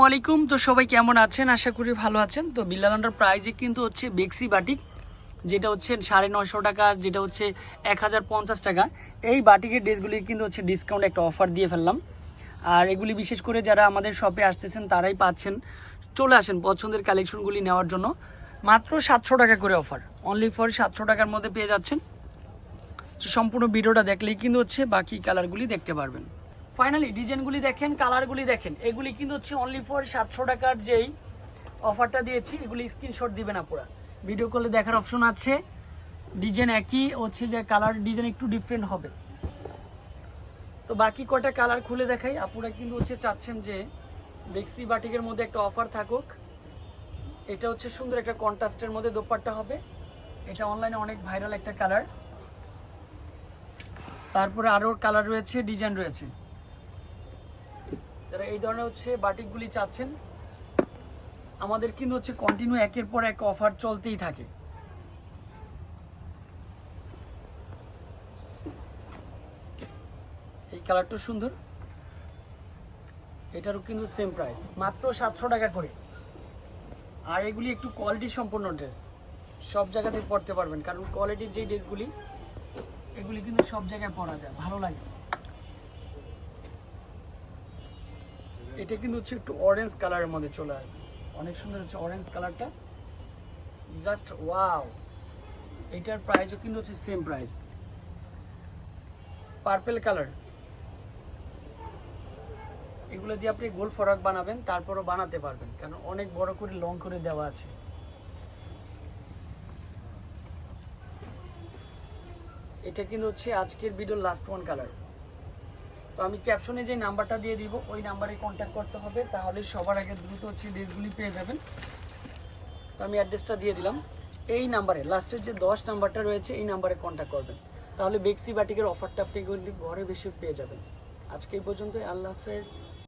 আলাইকুম। তো সবাই কেমন আছেন? আশা করি ভালো আছেন। তো বিল্লালান্ডার প্রাইজে কিন্তু হচ্ছে বেক্সি বাটিক, যেটা হচ্ছে সাড়ে নশো টাকা, যেটা হচ্ছে এক হাজার পঞ্চাশ টাকা। এই বাটিকের ড্রেসগুলি কিন্তু হচ্ছে ডিসকাউন্ট একটা অফার দিয়ে ফেললাম। আর এগুলি বিশেষ করে যারা আমাদের শপে আসতেছেন, তারাই পাচ্ছেন। চলে আসেন পছন্দের কালেকশনগুলি নেওয়ার জন্য। মাত্র সাতশো টাকা করে অফার অনলি ফর সাতশো টাকার মধ্যে পেয়ে যাচ্ছেন। সম্পূর্ণ ভিডিওটা দেখলেই কিন্তু হচ্ছে বাকি কালারগুলি দেখতে পারবেন। ফাইনালি ডিজাইনগুলি দেখেন, কালারগুলি দেখেন। এগুলি কিন্তু হচ্ছে অনলি ফর সাতশো টাকার যেই অফারটা দিয়েছি, এগুলি স্ক্রিনশট দিবেন আপুরা। ভিডিও কলে দেখার অপশন আছে। ডিজাইন একই, হচ্ছে যে কালার ডিজাইন একটু ডিফারেন্ট হবে। তো বাকি কটা কালার খুলে দেখাই। আপুরা কিন্তু হচ্ছে চাচ্ছেন যে বেক্সি বাটিকের মধ্যে একটা অফার থাকুক। এটা হচ্ছে সুন্দর একটা কন্ট্রাস্টের মধ্যে দোপাট্টা হবে। এটা অনলাইনে অনেক ভাইরাল একটা কালার তারপরে আরও কালার রয়েছে ডিজাইন রয়েছে। যারা এই ধরনের হচ্ছে বাটিকগুলি চাচ্ছেন। আমাদের কিন্তু হচ্ছে কন্টিনিউ একের পর এক অফার চলতেই থাকে। এই কালারটা সুন্দর। এটারও কিন্তু সেম প্রাইস মাত্র সাতশো টাকা করে। আর এগুলি একটু কোয়ালিটি সম্পন্ন ড্রেস সব জায়গাতে পরতে পারবেন, কারণ কোয়ালিটির যে ড্রেসগুলি এগুলি কিন্তু সব জায়গায় পরা যায়, ভালো লাগে। এটা কিন্তু হচ্ছে একটু অরেঞ্জ কালারের মধ্যে চলে আসবে। অনেক সুন্দর হচ্ছে অরেঞ্জ কালারটা জাস্ট ওয়াও এটার প্রাইসও কিন্তু হচ্ছে সেম প্রাইস পার্পেল কালার এগুলো দিয়ে আপনি গোল ফরাক বানাবেন, তারপরও বানাতে পারবেন। কারণ অনেক বড় করে লং করে দেওয়া আছে। এটা কিন্তু হচ্ছে আজকের ভিডিওর লাস্ট ওয়ান কালার আমি ক্যাপশনে যে নাম্বারটা দিয়ে দিব, ওই নাম্বারে কন্ট্যাক্ট করতে হবে, তাহলে সবার আগে দ্রুত হচ্ছে ড্রেসগুলি পেয়ে যাবেন। তো আমি অ্যাড্রেসটা দিয়ে দিলাম। এই নাম্বারে লাস্টের যে দশ নাম্বারটা রয়েছে, এই নাম্বারে কন্ট্যাক্ট করবেন। তাহলে বেক্সি বাটিকের অফারটা আপনি ঘরে বেশি পেয়ে যাবেন। আজকে এই পর্যন্ত আল্লাহ হাফেজ।